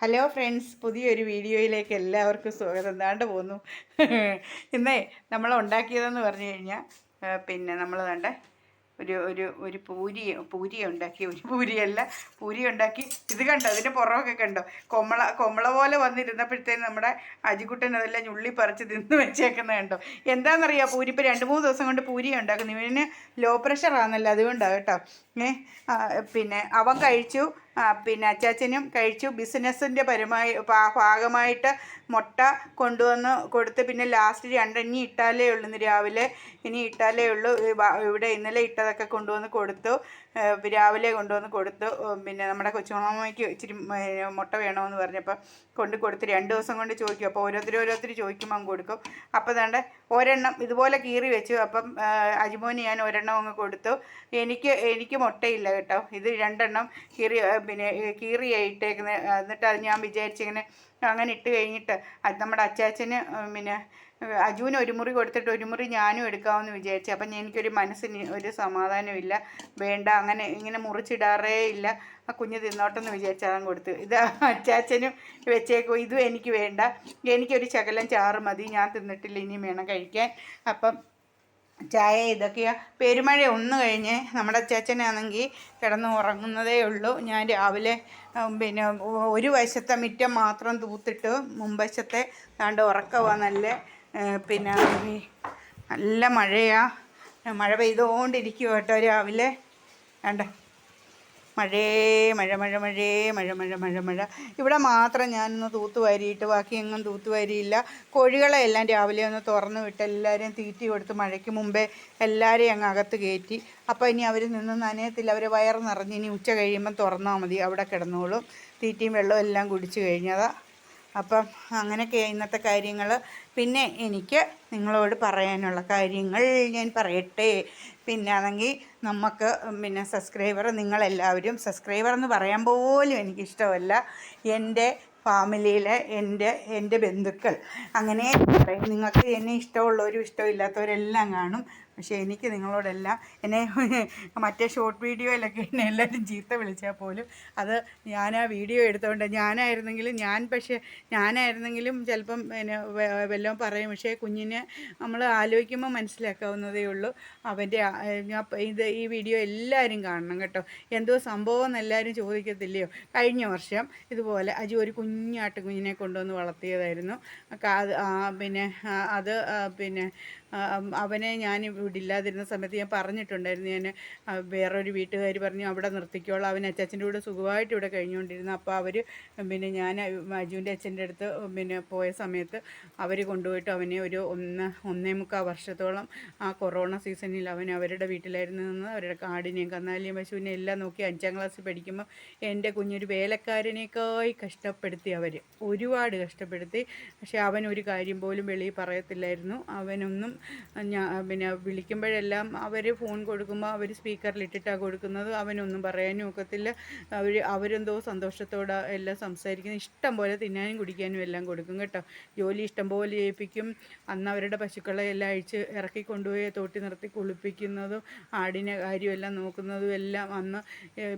Hello friends പുതിയൊരു വീഡിയോയിലേക്ക് എല്ലാവർക്കും സ്വാഗതം. എന്താണ്ട് പോന്നു. ഇന്നേ നമ്മൾ ഉണ്ടാക്കിയതെന്ന് പറഞ്ഞു കഴിഞ്ഞാൽ പിന്നെ നമ്മൾ കണ്ട ഒരു ഒരു ഒരു പൂരി പൂരി ഉണ്ടാക്കി. ഒരു പൂരിയല്ല പൂരി ഉണ്ടാക്കി. ഇത് കണ്ടോ? അതിന്റെ പുറമൊക്കെ കണ്ടോ? കൊമ്മള കൊമ്മള പോലെ വന്നിരുന്നപ്പോഴത്തേന് നമ്മുടെ അജിക്കുട്ടൻ അതെല്ലാം ഞുള്ളി പറിച്ച് തിന്ന് വെച്ചേക്കുന്നത് കണ്ടോ? എന്താണെന്നറിയാം പൂരി ഇപ്പോൾ രണ്ട് മൂന്ന് ദിവസം കൊണ്ട് പൂരി ഉണ്ടാക്കുന്നു. ഇവന് ലോ പ്രഷറാണല്ലോ അതുകൊണ്ടാണ് കേട്ടോ. ഏ പിന്നെ അവൻ കഴിച്ചു. പിന്നെ അച്ചാച്ചനും കഴിച്ചു. ബിസിനസ്സിന്റെ പരമായി ഭാഗമായിട്ട് മുട്ട കൊണ്ടുവന്ന് കൊടുത്ത് പിന്നെ ലാസ്റ്റ് രണ്ടെണ്ണി ഇട്ടാലേ ഉള്ളൂ ഇന്ന് രാവിലെ. ഇനി ഇട്ടാലേ ഉള്ളൂ. ഇവിടെ ഇന്നലെ ഇട്ടതൊക്കെ കൊണ്ടുവന്ന് കൊടുത്തു. രാവിലെ കൊണ്ടുവന്ന് കൊടുത്തു പിന്നെ നമ്മുടെ കൊച്ചുമാമയ്ക്ക് ഇച്ചിരി മുട്ട വേണമെന്ന് പറഞ്ഞപ്പോൾ കൊണ്ട് കൊടുത്ത് രണ്ട് ദിവസം കൊണ്ട് ചോദിക്കും. അപ്പോൾ ഓരോരുത്തർ ഓരോരുത്തർ ചോദിക്കുമ്പോൾ അങ്ങ് കൊടുക്കും. അപ്പോൾ തേണ്ട ഒരെണ്ണം ഇതുപോലെ കീറി വെച്ചു. അപ്പം അജിമോന് ഞാൻ ഒരെണ്ണം അങ്ങ് കൊടുത്തു. എനിക്ക് എനിക്ക് മുട്ടയില്ല കേട്ടോ. ഇത് രണ്ടെണ്ണം കീറി പിന്നെ കീറിയായിട്ടേക്കുന്നത് എന്നിട്ട് അത് ഞാൻ വിചാരിച്ചിങ്ങനെ അങ്ങനെ ഇട്ട് കഴിഞ്ഞിട്ട് അത് നമ്മുടെ അച്ചാച്ചന് പിന്നെ അജുവിന് ഒരു മുറി കൊടുത്തിട്ട് ഒരു മുറി ഞാനും എടുക്കാമെന്ന് വിചാരിച്ചു. അപ്പം എനിക്കൊരു മനസ്സിന് ഒരു സമാധാനമില്ല. വേണ്ട അങ്ങനെ ഇങ്ങനെ മുറിച്ചിടാറേ ഇല്ല. ആ കുഞ്ഞ് തിന്നോട്ടെന്ന് വിചാരിച്ചാൽ കൊടുത്തു. ഇത് അച്ചാച്ചനും വെച്ചേക്കും. ഇതും എനിക്ക് വേണ്ട. എനിക്കൊരു ശകലം ചാറ് മതി. ഞാൻ തിന്നിട്ടില്ല. ഇനിയും വേണം കഴിക്കാൻ. അപ്പം ചായ ഇതൊക്കെയാ പെരുമഴ ഒന്ന് കഴിഞ്ഞ് നമ്മുടെ അച്ചാച്ചനാണെങ്കിൽ കിടന്ന് ഉറങ്ങുന്നതേ ഉള്ളൂ. ഞാൻ രാവിലെ പിന്നെ ഒരു വശത്തെ മുറ്റം മാത്രം തൂത്തിട്ട് മുമ്പശത്തെ താണ്ട് ഉറക്കവാ നല്ല പിന്നെ നല്ല മഴയാണ് മഴ പെയ്തുകൊണ്ടിരിക്കുക കേട്ടോ രാവിലെ. വേണ്ട മഴേ മഴ മഴ മഴേ മഴ മഴ മഴ മഴ. ഇവിടെ മാത്രം ഞാനൊന്ന് തൂത്തുവാരിയിട്ട് ബാക്കി എങ്ങും തൂത്തുവാരിയില്ല കോഴികളെ എല്ലാം രാവിലെ ഒന്ന് തുറന്നു വിട്ട് എല്ലാവരെയും തീറ്റി കൊടുത്ത് മഴയ്ക്ക് മുമ്പേ എല്ലാവരെയും അങ്ങ് അകത്ത് കയറ്റി. അപ്പോൾ ഇനി അവർ നിന്ന് നനയത്തില്ല. അവർ വയർ നിറഞ്ഞ് ഇനി ഉച്ച കഴിയുമ്പം തുറന്നാൽ മതി. അവിടെ കിടന്നോളും. തീറ്റിയും വെള്ളവും എല്ലാം കുടിച്ച് കഴിഞ്ഞതാ. അപ്പം അങ്ങനെയൊക്കെ ഇന്നത്തെ കാര്യങ്ങൾ പിന്നെ എനിക്ക് നിങ്ങളോട് പറയാനുള്ള കാര്യങ്ങൾ ഞാൻ പറയട്ടെ. പിന്നെ ആണെങ്കിൽ നമുക്ക് പിന്നെ സബ്സ്ക്രൈബർ നിങ്ങളെല്ലാവരും സബ്സ്ക്രൈബർ എന്ന് പറയാൻ പോലും എനിക്കിഷ്ടമല്ല. എന്റെ ഫാമിലിയിലെ എന്റെ എന്റെ ബന്ധുക്കൾ. അങ്ങനെ പറയും. നിങ്ങൾക്ക് എന്നെ ഇഷ്ടമുള്ളവരും ഇഷ്ടമില്ലാത്തവരെല്ലാം കാണും. പക്ഷേ എനിക്ക് നിങ്ങളോടെല്ലാം എന്നെ മറ്റേ ഷോർട്ട് വീഡിയോയിലൊക്കെ എന്നെ എല്ലാവരും ചീത്ത വിളിച്ചാൽ പോലും അത് ഞാൻ ആ വീഡിയോ എടുത്തുകൊണ്ട് ഞാനായിരുന്നെങ്കിലും ഞാൻ പക്ഷേ ഞാനായിരുന്നെങ്കിലും ചിലപ്പം എന്നെ വല്ലതും പറയും. പക്ഷേ കുഞ്ഞിനെ നമ്മൾ ആലോചിക്കുമ്പോൾ മനസ്സിലാക്കാവുന്നതേ ഉള്ളൂ. അവന്റെ ഇത് ഈ വീഡിയോ എല്ലാവരും കാണണം കേട്ടോ. എന്തോ സംഭവം എന്ന് എല്ലാവരും ചോദിക്കത്തില്ലയോ? കഴിഞ്ഞ വർഷം ഇതുപോലെ അജു ഒരു കുഞ്ഞാട്ട് കുഞ്ഞിനെ കൊണ്ടുവന്ന് വളർത്തിയതായിരുന്നു. പിന്നെ അത് പിന്നെ അവനെ ഞാൻ ഇവിടെ ഇല്ലാതിരുന്ന സമയത്ത് ഞാൻ പറഞ്ഞിട്ടുണ്ടായിരുന്നു. ഞാൻ വേറൊരു വീട്ടുകാർ പറഞ്ഞു അവിടെ നിർത്തിക്കോളാം. അവൻ അച്ചാച്ചന്റെ കൂടെ സുഖമായിട്ട് ഇവിടെ കഴിഞ്ഞുകൊണ്ടിരുന്നു. അപ്പോൾ അവർ പിന്നെ ഞാൻ അജുവിന്റെ അച്ഛന്റെ അടുത്ത് പിന്നെ പോയ സമയത്ത് അവർ കൊണ്ടുപോയിട്ട് അവനെ ഒരു ഒന്ന് ഒന്നേ മുക്കാൽ വർഷത്തോളം ആ കൊറോണ സീസണിൽ അവൻ അവരുടെ വീട്ടിലായിരുന്നു നിന്ന് അവരുടെ കാടിനെയും കന്നാലിനെയും പശുവിനെയും എല്ലാം നോക്കി അഞ്ചാം ക്ലാസ്സിൽ പഠിക്കുമ്പോൾ എന്റെ കുഞ്ഞൊരു വേലക്കാരനേക്കായി കഷ്ടപ്പെടുത്തി അവർ ഒരുപാട് കഷ്ടപ്പെടുത്തി. പക്ഷേ അവൻ ഒരു കാര്യം പോലും വെളിയിൽ പറയത്തില്ലായിരുന്നു. അവനൊന്നും ഞാൻ പിന്നെ വിളിക്കുമ്പോഴെല്ലാം അവർ ഫോൺ കൊടുക്കുമ്പോൾ അവർ സ്പീക്കറിൽ ഇട്ടിട്ടാണ് കൊടുക്കുന്നത്. അവനൊന്നും പറയാനും ഒക്കത്തില്ല. അവർ അവരെന്തോ സന്തോഷത്തോടെ എല്ലാം സംസാരിക്കുന്നത് ഇഷ്ടം പോലെ തിന്നാനും കുടിക്കാനും എല്ലാം കൊടുക്കും കേട്ടോ. ജോലി ഇഷ്ടം പോലെ ചെയ്യിപ്പിക്കും അന്ന് അവരുടെ പശുക്കളെ എല്ലാം അഴിച്ച് ഇറക്കി കൊണ്ടുപോയി തോട്ടി നിർത്തി കുളിപ്പിക്കുന്നതും ആടിനെ കാര്യമെല്ലാം നോക്കുന്നതും എല്ലാം അന്ന്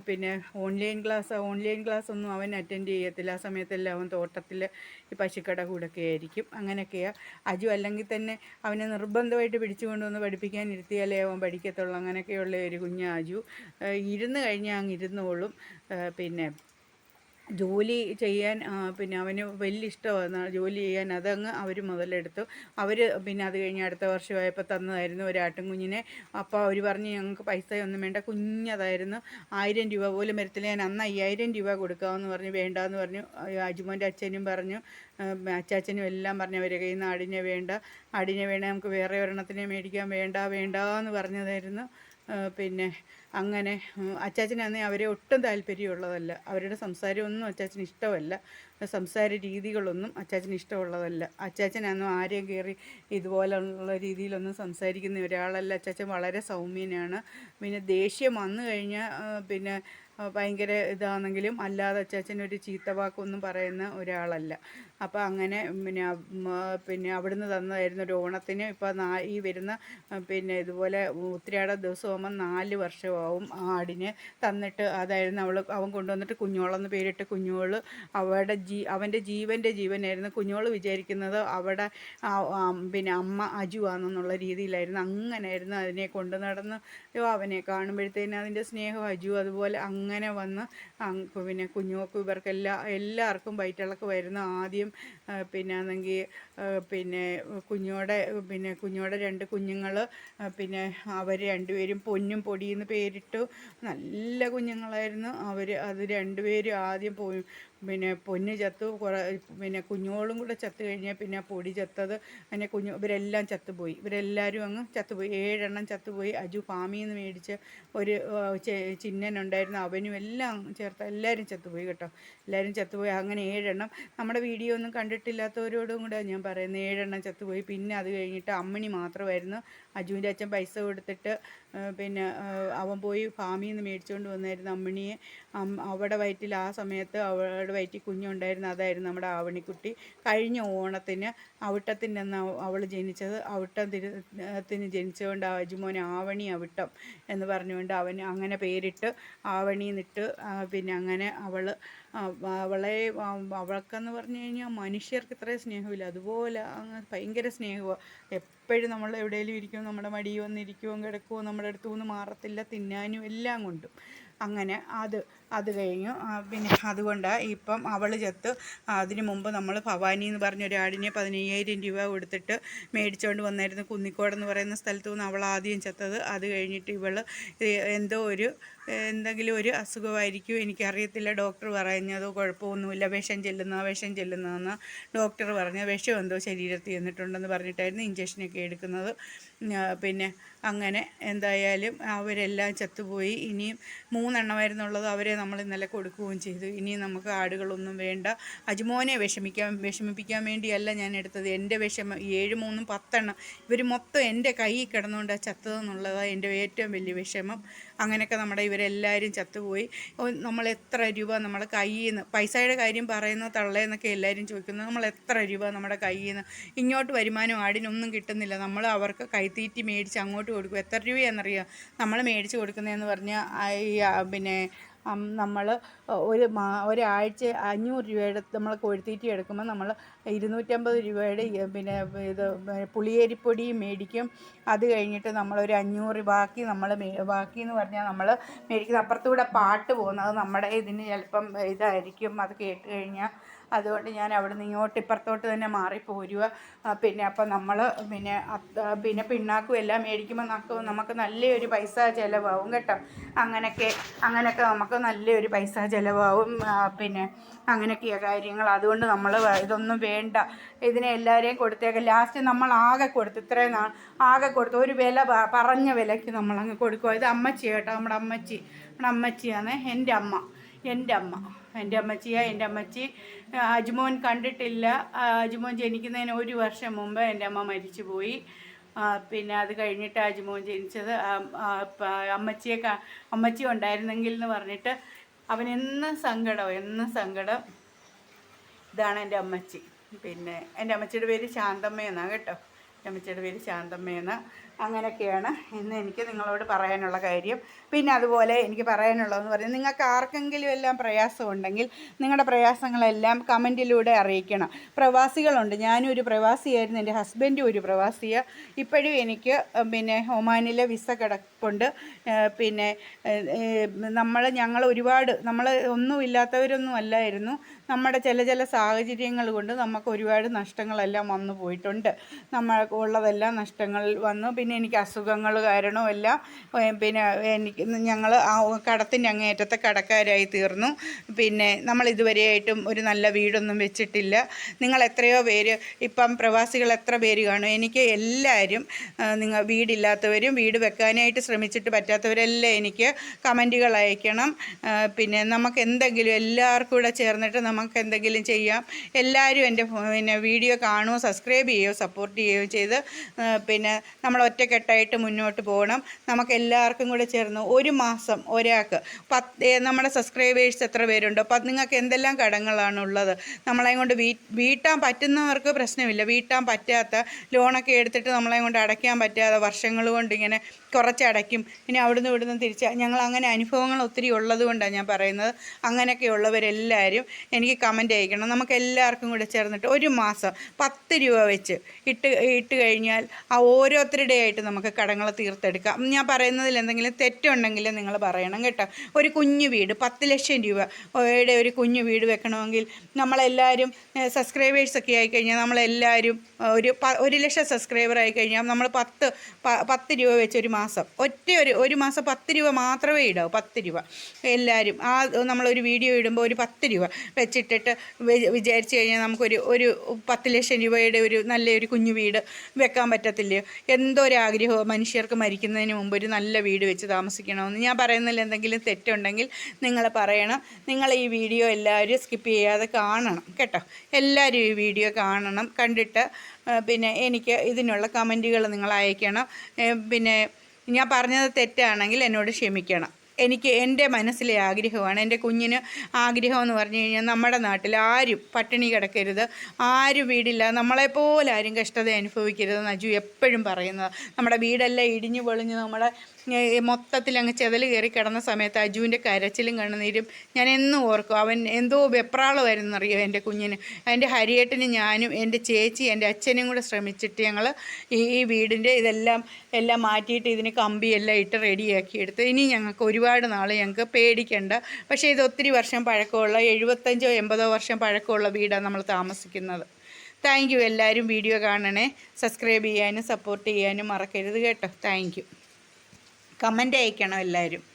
പിന്നെ ഓൺലൈൻ ക്ലാസ് ഓൺലൈൻ ക്ലാസ് ഒന്നും അവൻ അറ്റൻഡ് ചെയ്യത്തില്ല. ആ സമയത്തെല്ലാം അവൻ തോട്ടത്തിൽ ഈ പശുക്കട കൂടൊക്കെ ആയിരിക്കും. അങ്ങനെയൊക്കെയാണ് അജു അല്ലെങ്കിൽ തന്നെ അവനെ നിർബന്ധമായിട്ട് പിടിച്ചു കൊണ്ടുവന്ന് പഠിപ്പിക്കാൻ ഇരുത്തിയാലേ അവൻ പഠിക്കത്തുള്ളൂ. അങ്ങനെയൊക്കെയുള്ള ഒരു കുഞ്ഞാജു ഇരുന്ന് കഴിഞ്ഞാൽ അങ്ങ് ഇരുന്നോളും. പിന്നെ ജോലി ചെയ്യാൻ പിന്നെ അവന് വലിയ ഇഷ്ടമാണ് ജോലി ചെയ്യാൻ അതങ്ങ് അവർ മുതലെടുത്തു. അവർ പിന്നെ അത് കഴിഞ്ഞ് അടുത്ത വർഷമായപ്പോൾ തന്നതായിരുന്നു ഒരു ആട്ടിൻകുഞ്ഞിനെ അപ്പോൾ അവർ പറഞ്ഞ് ഞങ്ങൾക്ക് പൈസയൊന്നും വേണ്ട കുഞ്ഞതായിരുന്നു. ആയിരം രൂപ പോലും വരത്തില്ല. ഞാൻ അന്ന് അയ്യായിരം രൂപ കൊടുക്കാമെന്ന് പറഞ്ഞു വേണ്ടാന്ന് പറഞ്ഞു. അജുമോന്റെ അച്ഛനും പറഞ്ഞു അച്ചാച്ചനും എല്ലാം പറഞ്ഞു അവരെ കയ്യിൽ നിന്ന് ആടിനെ വേണ്ട ആടിനെ വേണ്ട നമുക്ക് വേറെ ഒരെണ്ണത്തിനെ മേടിക്കാൻ വേണ്ട വേണ്ട എന്ന് പറഞ്ഞതായിരുന്നു. പിന്നെ അങ്ങനെ അച്ചാച്ചനാണെങ്കിൽ അവരെ ഒട്ടും താല്പര്യമുള്ളതല്ല. അവരുടെ സംസാരമൊന്നും അച്ചാച്ചന് ഇഷ്ടമല്ല. സംസാര രീതികളൊന്നും അച്ചാച്ചന് ഇഷ്ടമുള്ളതല്ല. അച്ചാച്ചനാന്നും ആരെയും കയറി ഇതുപോലെയുള്ള രീതിയിലൊന്നും സംസാരിക്കുന്ന ഒരാളല്ല. അച്ചാച്ചൻ വളരെ സൗമ്യനാണ്. പിന്നെ ദേഷ്യം വന്നു കഴിഞ്ഞാൽ പിന്നെ ഭയങ്കര ഇതാണെങ്കിലും അല്ലാതെ അച്ചാച്ചൻ ഒരു ചീത്ത വാക്കൊന്നും പറയുന്ന ഒരാളല്ല. അപ്പോൾ അങ്ങനെ പിന്നെ പിന്നെ അവിടുന്ന് തന്നതായിരുന്നു ഒരു ഓണത്തിന്. ഇപ്പോൾ നാ ഈ വരുന്ന പിന്നെ ഇതുപോലെ ഉത്തിരിയാട ദിവസമാകുമ്പോൾ നാല് വർഷമാവും ആ ആടിനെ തന്നിട്ട്. അതായിരുന്നു അവൾ അവൻ കൊണ്ടുവന്നിട്ട് കുഞ്ഞോളെന്ന് പേരിട്ട് കുഞ്ഞോൾ അവളുടെ ജീ അവന്റെ ജീവന്റെ ജീവനായിരുന്നു. കുഞ്ഞോൾ വിചാരിക്കുന്നത് അവിടെ പിന്നെ അമ്മ അജു ആണെന്നുള്ള രീതിയിലായിരുന്നു. അങ്ങനെയായിരുന്നു അതിനെ കൊണ്ടു നടന്ന് അവനെ കാണുമ്പോഴത്തേനും അതിന്റെ സ്നേഹം അജു അതുപോലെ അങ്ങനെ വന്ന് അങ് പിന്നെ കുഞ്ഞുങ്ങൾക്കും ഇവർക്കെല്ലാം എല്ലാവർക്കും വയറ്റിളക്ക് വരുന്ന ആദ്യം പിന്നെ ആണെങ്കിൽ പിന്നെ കുഞ്ഞോടെ പിന്നെ കുഞ്ഞോടെ രണ്ട് കുഞ്ഞുങ്ങൾ പിന്നെ അവർ രണ്ടുപേരും പൊന്നും പൊടിയെന്ന് പേരിട്ടു. നല്ല കുഞ്ഞുങ്ങളായിരുന്നു. അവർ അത് രണ്ടുപേരും ആദ്യം പോ പിന്നെ പൊന്ന് ചത്തു. കുറേ പിന്നെ കുഞ്ഞോളും കൂടെ ചത്തു കഴിഞ്ഞാൽ പിന്നെ പൊടി ചത്തത്. പിന്നെ കുഞ്ഞു ഇവരെല്ലാം ചത്തുപോയി. ഇവരെല്ലാവരും അങ്ങ് ചത്തുപോയി. ഏഴെണ്ണം ചത്തുപോയി. അജു ഫാമിൽ നിന്ന് മേടിച്ച് ഒരു ചിഹ്നനുണ്ടായിരുന്നു ചെ- അവനും എല്ലാം ചേർത്ത് എല്ലാവരും ചത്തുപോയി കേട്ടോ. എല്ലാവരും ചത്തുപോയി. അങ്ങനെ ഏഴെണ്ണം. നമ്മുടെ വീഡിയോ ഒന്നും കണ്ടിട്ടില്ലാത്തവരോടും കൂടെ ഞാൻ പറയുന്നത് ഏഴെണ്ണം ചത്തുപോയി. പിന്നെ അത് കഴിഞ്ഞിട്ട് അമ്മിണി മാത്രമായിരുന്നു. അജുവിന്റെ അച്ഛൻ പൈസ കൊടുത്തിട്ട് പിന്നെ അവൻ പോയി ഫാമിൽ നിന്ന് മേടിച്ചുകൊണ്ട് വന്നായിരുന്നു അമ്മിണിയെ. അവിടെ വയറ്റിൽ ആ സമയത്ത് അവളുടെ വയറ്റിൽ കുഞ്ഞുണ്ടായിരുന്നു. അതായിരുന്നു നമ്മുടെ ആവണിക്കുട്ടി. കഴിഞ്ഞ ഓണത്തിന് അവിട്ടത്തിന്റെ അന്ന് അവൾ ജനിച്ചത്. അവിട്ടം തിരുത്തിന് ജനിച്ചുകൊണ്ട് അജുമോൻ ആവണി അവിട്ടം എന്ന് പറഞ്ഞുകൊണ്ട് അവന് അങ്ങനെ പേരിട്ട് ആവണി എന്നിട്ട് പിന്നെ അങ്ങനെ അവൾ അവളെ അവൾക്കെന്ന് പറഞ്ഞു കഴിഞ്ഞാൽ മനുഷ്യർക്ക് ഇത്രയും സ്നേഹമില്ല. അതുപോലെ അങ്ങ് ഭയങ്കര സ്നേഹമാണ് എപ്പോഴും നമ്മൾ എവിടെയെങ്കിലും ഇരിക്കും നമ്മുടെ മടിയിൽ വന്നിരിക്കുമോ കിടക്കുമോ നമ്മുടെ അടുത്തു നിന്ന് മാറത്തില്ല തിന്നാനും എല്ലാം കൊണ്ടും. അങ്ങനെ അത് അത് കഴിഞ്ഞു. പിന്നെ അതുകൊണ്ട് ഇപ്പം അവൾ ചത്ത്. അതിന് മുമ്പ് നമ്മൾ ഭവാനി എന്ന് പറഞ്ഞ ഒരാടിനെ പതിനയ്യായിരം രൂപ കൊടുത്തിട്ട് മേടിച്ചുകൊണ്ട് വന്നായിരുന്നു. കുന്നിക്കോട് എന്ന് പറയുന്ന സ്ഥലത്തു നിന്ന് അവൾ ആദ്യം ചത്തത്. അത് കഴിഞ്ഞിട്ട് ഇവൾ എന്തോ ഒരു എന്തെങ്കിലും ഒരു അസുഖമായിരിക്കും. എനിക്കറിയത്തില്ല. ഡോക്ടർ പറഞ്ഞത് കുഴപ്പമൊന്നുമില്ല. വിഷം ചെല്ലുന്ന വിഷം ചെല്ലുന്നതെന്ന് ഡോക്ടർ പറഞ്ഞ. വിഷം എന്തോ ശരീരത്തിൽ ചെന്നിട്ടുണ്ടെന്ന് പറഞ്ഞിട്ടായിരുന്നു ഇഞ്ചക്ഷനൊക്കെ എടുക്കുന്നത്. പിന്നെ അങ്ങനെ എന്തായാലും അവരെല്ലാം ചത്തുപോയി. ഇനിയും മൂന്നെണ്ണമായിരുന്നുള്ളത് അവരെ നമ്മൾ ഇന്നലെ കൊടുക്കുകയും ചെയ്തു. ഇനി നമുക്ക് ആടുകളൊന്നും വേണ്ട. അജുമോനെ വിഷമിക്കാൻ വിഷമിപ്പിക്കാൻ വേണ്ടിയല്ല ഞാൻ എടുത്തത്. എന്റെ വിഷമം ഏഴ് മൂന്നും പത്തെണ്ണം ഇവർ മൊത്തം എന്റെ കയ്യിൽ കിടന്നുകൊണ്ട് ചത്തതെന്നുള്ളതാണ് എന്റെ ഏറ്റവും വലിയ വിഷമം. അങ്ങനെയൊക്കെ നമ്മുടെ ഇവരെല്ലാവരും ചത്തുപോയി. നമ്മൾ എത്ര രൂപ നമ്മുടെ കയ്യിൽ നിന്ന് പൈസയുടെ കാര്യം പറയുന്ന തള്ളേന്നൊക്കെ എല്ലാവരും ചോദിക്കുന്നത് നമ്മൾ എത്ര രൂപ നമ്മുടെ കയ്യിൽ നിന്ന് ഇങ്ങോട്ട് വരുമാനം ആടിനൊന്നും കിട്ടുന്നില്ല. നമ്മൾ അവർക്ക് കൈത്തീറ്റി മേടിച്ച് അങ്ങോട്ട് കൊടുക്കും. എത്ര രൂപയാണെന്നറിയാം? നമ്മൾ മേടിച്ച് കൊടുക്കുന്നതെന്ന് പറഞ്ഞാൽ പിന്നെ നമ്മൾ ഒരു മാ ഒരാഴ്ച അഞ്ഞൂറ് രൂപയുടെ നമ്മൾ കോഴിത്തീറ്റി എടുക്കുമ്പോൾ നമ്മൾ ഇരുന്നൂറ്റമ്പത് രൂപയുടെ പിന്നെ ഇത് പുളിയരിപ്പൊടിയും മേടിക്കും. അത് കഴിഞ്ഞിട്ട് നമ്മൾ ഒരു അഞ്ഞൂറ് ബാക്കി നമ്മൾ ബാക്കി എന്ന് പറഞ്ഞാൽ നമ്മൾ മേടിക്കുന്ന അപ്പുറത്തൂടെ പാട്ട് പോകുന്നത് നമ്മുടെ ഇതിന് ചിലപ്പം ഇതായിരിക്കും. അത് കേട്ട് കഴിഞ്ഞാൽ അതുകൊണ്ട് ഞാൻ അവിടെ നിന്ന് ഇങ്ങോട്ട് ഇപ്പുറത്തോട്ട് തന്നെ മാറിപ്പോരുക പോരുക പിന്നെ അപ്പം നമ്മൾ പിന്നെ പിന്നെ പിണ്ണാക്കും എല്ലാം മേടിക്കുമ്പോൾ നമുക്ക് നമുക്ക് നല്ലൊരു പൈസ ചിലവാകും കേട്ടോ. അങ്ങനെയൊക്കെ അങ്ങനെയൊക്കെ നമുക്ക് നല്ലൊരു പൈസ ചിലവാകും പിന്നെ അങ്ങനെയൊക്കെയാണ് കാര്യങ്ങൾ. അതുകൊണ്ട് നമ്മൾ ഇതൊന്നും വേണ്ട. ഇതിനെ എല്ലാവരെയും കൊടുത്തേക്കാം. ലാസ്റ്റ് നമ്മൾ ആകെ കൊടുത്തു ഇത്രയും നാൾ ആകെ കൊടുത്തു ഒരു വില പറഞ്ഞ വിലയ്ക്ക് നമ്മളങ്ങ് കൊടുക്കുക ഇത് അമ്മച്ചി കേട്ടോ നമ്മുടെ അമ്മച്ചി. നമ്മുടെ അമ്മച്ചിയാണ് എന്റെ അമ്മ എന്റെ അമ്മ. എന്റെ അമ്മച്ചിയാ എന്റെ അമ്മച്ചി അജ്മോൻ കണ്ടിട്ടില്ല. അജ്മോൻ ജനിക്കുന്നതിന് ഒരു വർഷം മുമ്പ് എന്റെ അമ്മ മരിച്ചു പോയി പിന്നെ അത് കഴിഞ്ഞിട്ട് അജ്മോൻ ജനിച്ചത് അമ്മച്ചിയെ അമ്മച്ചി ഉണ്ടായിരുന്നെങ്കിൽ എന്ന് പറഞ്ഞിട്ട് അവൻ എന്നും സങ്കടം എന്നും സങ്കടം. ഇതാണ് എന്റെ അമ്മച്ചി. പിന്നെ എന്റെ അമ്മച്ചിയുടെ പേര് ശാന്തമ്മ എന്നാണ് കേട്ടോ. എന്റെ അമ്മച്ചിയുടെ പേര് ശാന്തമ്മ എന്ന. അങ്ങനെയൊക്കെയാണ് ഇന്ന് എനിക്ക് നിങ്ങളോട് പറയാനുള്ള കാര്യം. പിന്നെ അതുപോലെ എനിക്ക് പറയാനുള്ളതെന്ന് പറഞ്ഞാൽ നിങ്ങൾക്ക് ആർക്കെങ്കിലും എല്ലാം പ്രയാസമുണ്ടെങ്കിൽ നിങ്ങളുടെ പ്രയാസങ്ങളെല്ലാം കമന്റിലൂടെ അറിയിക്കണം. പ്രവാസികളുണ്ട്. ഞാനും ഒരു പ്രവാസിയായിരുന്നു. എന്റെ ഹസ്ബൻഡും ഒരു പ്രവാസിയാണ് ഇപ്പോഴും എനിക്ക് പിന്നെ ഒമാനിലെ വിസ കിടപ്പുണ്ട്. പിന്നെ നമ്മൾ ഞങ്ങൾ ഒരുപാട് നമ്മൾ ഒന്നുമില്ലാത്തവരൊന്നും അല്ലായിരുന്നു. നമ്മുടെ ചില ചില സാഹചര്യങ്ങൾ കൊണ്ട് നമുക്ക് ഒരുപാട് നഷ്ടങ്ങളെല്ലാം വന്നു പോയിട്ടുണ്ട്. നമ്മൾക്കുള്ളതെല്ലാം നഷ്ടങ്ങൾ വന്നു. പിന്നെ എനിക്ക് അസുഖങ്ങൾ കാരണവും എല്ലാം പിന്നെ എനിക്ക് ഞങ്ങൾ ആ കടത്തിന്റെ അങ്ങേയറ്റത്തെ കടക്കാരായി തീർന്നു. പിന്നെ നമ്മൾ ഇതുവരെയായിട്ടും ഒരു നല്ല വീടൊന്നും വെച്ചിട്ടില്ല. നിങ്ങൾ എത്രയോ പേര് ഇപ്പം പ്രവാസികൾ എത്ര പേര് കാണും? എനിക്ക് എല്ലാവരും നിങ്ങൾ വീടില്ലാത്തവരും വീട് വെക്കാനായിട്ട് ശ്രമിച്ചിട്ട് പറ്റാത്തവരെല്ലാം എനിക്ക് കമന്റുകൾ അയക്കണം. പിന്നെ നമുക്ക് എന്തെങ്കിലും എല്ലാവർക്കും കൂടെ ചേർന്നിട്ട് നമുക്ക് എന്തെങ്കിലും ചെയ്യാം. എല്ലാവരും എന്റെ പിന്നെ വീഡിയോ കാണുകയോ സബ്സ്ക്രൈബ് ചെയ്യുകയോ സപ്പോർട്ട് ചെയ്യുകയോ ചെയ്ത് പിന്നെ നമ്മൾ ഒറ്റക്കെട്ടായിട്ട് മുന്നോട്ട് പോകണം. നമുക്ക് എല്ലാവർക്കും കൂടെ ചേർന്ന് ഒരു മാസം ഒരാൾക്ക്. പത്ത് നമ്മുടെ സബ്സ്ക്രൈബേഴ്സ് എത്ര പേരുണ്ടോ? അപ്പം നിങ്ങൾക്ക് എന്തെല്ലാം കടങ്ങളാണ് ഉള്ളത് നമ്മളെ കൊണ്ട് വീട്ടാൻ പറ്റുന്നവർക്ക് പ്രശ്നമില്ല. വീട്ടാൻ പറ്റാത്ത ലോണൊക്കെ എടുത്തിട്ട് നമ്മളെ കൊണ്ട് അടയ്ക്കാൻ പറ്റാതെ വർഷങ്ങൾ കൊണ്ട് ഇങ്ങനെ കുറച്ചടയ്ക്കും. ഇനി അവിടുന്ന് ഇവിടുന്ന് തിരിച്ച് ഞങ്ങൾ അങ്ങനെ അനുഭവങ്ങൾ ഒത്തിരി ഉള്ളത് കൊണ്ടാണ് ഞാൻ പറയുന്നത്. അങ്ങനെയൊക്കെ ഉള്ളവരെല്ലാവരും എനിക്ക് കമന്റ് അയക്കണം. നമുക്ക് എല്ലാവർക്കും കൂടെ ചേർന്നിട്ട് ഒരു മാസം പത്ത് രൂപ വെച്ച് ഇട്ട് ഇട്ട് കഴിഞ്ഞാൽ ആ ഓരോരുത്തരുടെ ആയിട്ട് നമുക്ക് കടങ്ങൾ തീർത്തെടുക്കാം. ഞാൻ പറയുന്നതിൽ എന്തെങ്കിലും തെറ്റുണ്ടെങ്കിൽ നിങ്ങൾ പറയണം കേട്ടോ. ഒരു കുഞ്ഞു വീട് പത്ത് ലക്ഷം രൂപയുടെ ഒരു കുഞ്ഞു വീട് വെക്കണമെങ്കിൽ നമ്മളെല്ലാവരും സബ്സ്ക്രൈബേഴ്സൊക്കെ ആയിക്കഴിഞ്ഞാൽ നമ്മളെല്ലാവരും ഒരു പ ഒരു ലക്ഷം സബ്സ്ക്രൈബർ ആയി കഴിഞ്ഞാൽ നമ്മൾ പത്ത് പത്ത് രൂപ വെച്ച് ഒരു മാസം ഒറ്റ ഒരു ഒരു മാസം പത്ത് രൂപ മാത്രമേ ഇടാവൂ പത്ത് രൂപ. എല്ലാവരും ആ നമ്മളൊരു വീഡിയോ ഇടുമ്പോൾ ഒരു പത്ത് രൂപ വെച്ചിട്ടിട്ട് വിചാരിച്ചു കഴിഞ്ഞാൽ നമുക്കൊരു ഒരു പത്ത് ലക്ഷം രൂപയുടെ ഒരു നല്ലൊരു കുഞ്ഞു വീട് വെക്കാൻ പറ്റത്തില്ലയോ? എന്തോ ഒരു ആഗ്രഹമോ മനുഷ്യർക്ക് മരിക്കുന്നതിന് മുമ്പ് ഒരു നല്ല വീട് വെച്ച് താമസിക്കണമെന്ന് ഞാൻ പറയുന്നതിൽ എന്തെങ്കിലും തെറ്റുണ്ടെങ്കിൽ നിങ്ങൾ പറയണം. നിങ്ങൾ ഈ വീഡിയോ എല്ലാവരും സ്കിപ്പ് ചെയ്യാതെ കാണണം കേട്ടോ. എല്ലാവരും ഈ വീഡിയോ കാണണം കണ്ടിട്ട് പിന്നെ എനിക്ക് ഇതിനുള്ള കമന്റുകൾ നിങ്ങൾ അയക്കണം. പിന്നെ ഞാൻ പറഞ്ഞത് തെറ്റാണെങ്കിൽ എന്നോട് ക്ഷമിക്കണം. എനിക്ക് എന്റെ മനസ്സിലെ ആഗ്രഹമാണ്. എന്റെ കുഞ്ഞിന് ആഗ്രഹം എന്ന് പറഞ്ഞു കഴിഞ്ഞാൽ നമ്മുടെ നാട്ടിൽ ആരും പട്ടിണി കിടക്കരുത്. ആരും വീടില്ല. നമ്മളെപ്പോലെ ആരും കഷ്ടത അനുഭവിക്കരുത് നജു എപ്പോഴും പറയുന്നത്. നമ്മുടെ വീടെല്ലാം ഇടിഞ്ഞു പൊളിഞ്ഞ് നമ്മുടെ മൊത്തത്തിൽ അങ്ങ് ചെതൽ കയറി കിടന്ന സമയത്ത് അജുവിന്റെ കരച്ചിലും കണ്ണുനീരും ഞാൻ എന്നും ഓർക്കും. അവൻ എന്തോ വെപ്രാളമായിരുന്നു അറിയോ എന്റെ കുഞ്ഞിന്? എന്റെ ഹരിയേട്ടനും ഞാനും എന്റെ ചേച്ചി എന്റെ അച്ഛനും കൂടെ ശ്രമിച്ചിട്ട് ഞങ്ങൾ ഈ വീടിന്റെ ഇതെല്ലാം എല്ലാം മാറ്റിയിട്ട് ഇതിന് കമ്പിയെല്ലാം ഇട്ട് റെഡിയാക്കി എടുത്ത്. ഇനി ഞങ്ങൾക്ക് ഒരുപാട് നാൾ ഞങ്ങൾക്ക് പേടിക്കേണ്ട. പക്ഷേ ഇത് ഒത്തിരി വർഷം പഴക്കമുള്ള എഴുപത്തഞ്ചോ എൺപതോ വർഷം പഴക്കമുള്ള വീടാണ് നമ്മൾ താമസിക്കുന്നത്. താങ്ക് യു എല്ലാവരും വീഡിയോ കാണണേ. സബ്സ്ക്രൈബ് ചെയ്യാനും സപ്പോർട്ട് ചെയ്യാനും മറക്കരുത് കേട്ടോ. താങ്ക് കമന്റ് അയക്കണം എല്ലാവരും